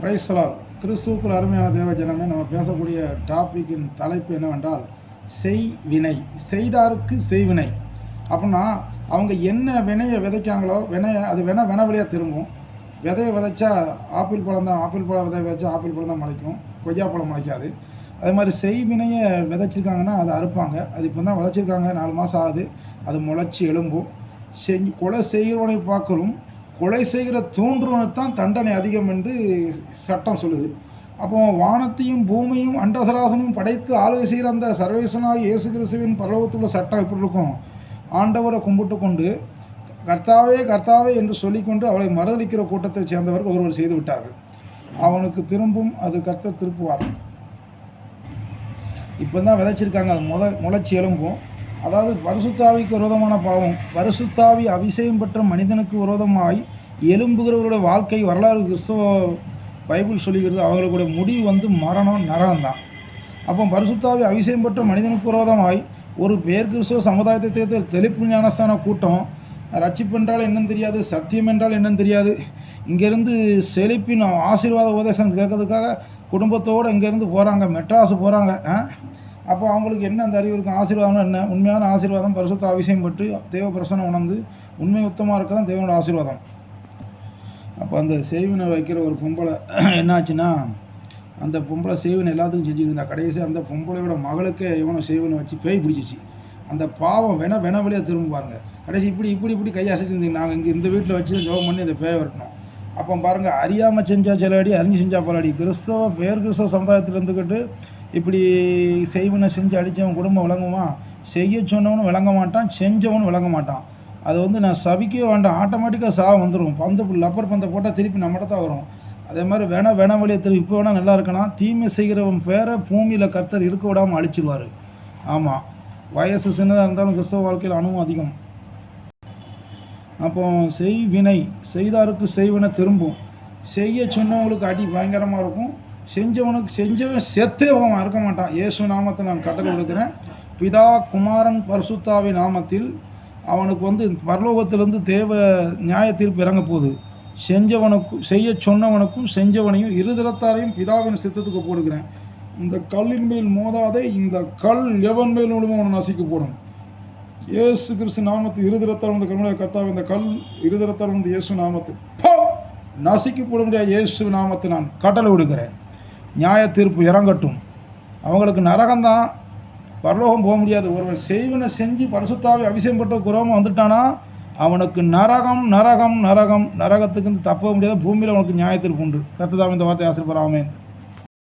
பிரைஸ்லால் கிறிஸ்துவுக்குள் அருமையான தேவ ஜனமே நம்ம பேசக்கூடிய டாப்பிக்கின் தலைப்பு என்னவென்றால் செய் வினை. செய்தாருக்கு செய்வினை அப்படின்னா அவங்க என்ன வினையை விதைக்காங்களோ வினையை அது வின வினை வழியாக திரும்பும். விதையை விதைச்சா ஆப்பிள் பழம் தான் ஆப்பிள் பழம் விதை விதைச்சா ஆப்பிள் பழம் தான் முளைக்கும். கொய்யா பழம் முளைக்காது. அதே மாதிரி செய் வினையை விதைச்சிருக்காங்கன்னா அதை அறுப்பாங்க. அது இப்போ தான் விளைச்சிருக்காங்க நாலு மாதம் ஆகுது. அது முளைச்சி எலும்பும் செஞ்சு கொலை செய்கிறவனை பார்க்கலும் கொலை செய்கிற தூண்டுறவனுக்கு தண்டனை அதிகம் என்று சட்டம் சொல்லுது. அப்போ வானத்தையும் பூமியும் அண்டசராசனும் படைத்து ஆளுகை செய்கிற அந்த சர்வேசனாய் இயேசு கிறிஸ்துவின் பரலோகத்துள்ள சட்டம் எப்படி இருக்கும். ஆண்டவரை கும்பிட்டு கொண்டு கர்த்தாவே கர்த்தாவே என்று சொல்லிக்கொண்டு அவளை மறுதளிக்கிற கூட்டத்தைச் சேர்ந்தவர்கள் ஒருவர் செய்து விட்டார்கள். அவனுக்கு திரும்பும் அது கர்த்தர் திருப்புவார். இப்போ தான் விதைச்சிருக்காங்க அது முத முளைச்சி எலும்பும் அதாவது பரிசுத்தாவிக்கு விரோதமான பாவம். பரிசுத்தாவி அபிஷேகம் பெற்ற மனிதனுக்கு விரோதமாய் எலும்புகிறவர்களுடைய வாழ்க்கை வரலாறு கிறிஸ்தவ பைபிள் சொல்லுகிறது அவர்களுடைய முடிவு வந்து மரணம் நரகம் தான் அப்போ பரிசுத்தாவி அபிஷேகம் பெற்ற மனிதனுக்கு விரோதமாய் ஒரு பேர் கிறிஸ்தவ சமுதாயத்தை தேர்ந்த தெளிப்பு ஞானஸ்தான கூட்டம். ரட்சிப்பு என்றால் என்னன்னு தெரியாது சத்தியம் என்றால் என்னன்னு தெரியாது. இங்கேருந்து செழிப்பின் ஆசீர்வாத உபதேசம் கேட்கறதுக்காக குடும்பத்தோடு இங்கேருந்து போகிறாங்க மெட்ராஸ் போகிறாங்க அப்போ அவங்களுக்கு என்ன அந்த அறிவு இருக்கும் என்ன? உண்மையான ஆசீர்வாதம் பரிசுத்த அபிஷேகம் பட்டு தேவ பிரசனம் உணர்ந்து உண்மை உத்தமாக இருக்க தான் தேவனோட ஆசீர்வாதம். அப்போ அந்த சேவினை வைக்கிற ஒரு பொம்பளை என்னாச்சுன்னா அந்த பொம்பளை சேவினை எல்லாத்துக்கும் செஞ்சுட்டு இருந்தா. கடைசி அந்த பொம்பளையோட மகளுக்கே இவனை சேவினை வச்சு பேய் பிடிச்சிச்சு. அந்த பாவம் வென வென வழியாக திரும்ப பாருங்க. கடைசி இப்படி இப்படி இப்படி கையாசிட்டு இருந்தீங்க. நாங்கள் இங்கே இந்த வீட்டில் வச்சு ஜோகம் பண்ணி இந்த பேய வரட்டணும் அப்போ பாருங்கள் அறியாமல் செஞ்சா சில அடி அறிஞ்சு செஞ்சால் பல அடி. கிறிஸ்தவ பேர் கிறிஸ்தவ சமுதாயத்தில் இருந்துக்கிட்டு இப்படி செய்வனை செஞ்சு அடித்தவன் குடும்பம் விளங்குமா? செய்ய சொன்னவனும் விளங்க மாட்டான் செஞ்சவனும் விளங்க மாட்டான். அது வந்து நான் சபிக்கவே வேண்டாம். ஆட்டோமேட்டிக்காக சா வந்துடும் பந்து லப்பர் பந்தை போட்டால் திருப்பி நம்மகிட்ட தான் வரும். அதே மாதிரி வேணா வேணா வழியை திருப்பி. இப்போ வேணால் நல்லா இருக்கலாம். தீமை செய்கிறவன் பேரை பூமியில் கர்த்தர் இருக்க விடாமல் அழிச்சிடுவார் ஆமாம் வயசு சின்னதாக இருந்தாலும் கிறிஸ்தவ வாழ்க்கையில் அணுவும் அதிகம். அப்போ செய் வினை செய்தாருக்கு செய்வினை திரும்பும். செய்ய சொன்னவங்களுக்கு அடி பயங்கரமாக இருக்கும். செஞ்சவனுக்கு செஞ்சவன் செத்தே போவான் இருக்க மாட்டான். இயேசு நாமத்தை நான் கட்டளை கொடுக்குறேன் பிதா குமாரன் பரிசுத்தாவி நாமத்தில் அவனுக்கு வந்து பரலோகத்திலிருந்து தேவ நியாய தீர்ப்பு இறங்க போகுது. செஞ்சவனுக்கும் செய்ய சொன்னவனுக்கும் செஞ்சவனையும் இருதரத்தாரையும் பிதாவின் சித்தத்துக்கு போடுகிறேன். இந்த கல்லின் மேல் மோதாதே இந்த கல் எவன் மேல் விழுமோ அவனை நசிக்க போடும். இயேசு கிறிஸ்து நாமத்து இருதரத்தார் வந்து கருணைய கர்த்தாவை இந்த கல் இருதரத்தார் வந்து இயேசு நாமத்து போ! போட முடியாத இயேசு நாமத்தை நான் கட்டளை விடுகிறேன். நியாய தீர்ப்பு இறங்கட்டும். அவங்களுக்கு நரகம்தான் பரலோகம் போக முடியாது. ஒருவன் செய்வனை செஞ்சு பரிசுத்தாவை அபிஷேகம் பெற்ற குரோமம் வந்துட்டானா அவனுக்கு நரகம் நரகம் நரகம் நரகத்துக்கு தப்ப முடியாத. பூமியில் அவனுக்கு நியாயத்திற்கு உண்டு. கர்த்ததாம் இந்த வார்த்தை ஆசிரியர் ஆமேன்.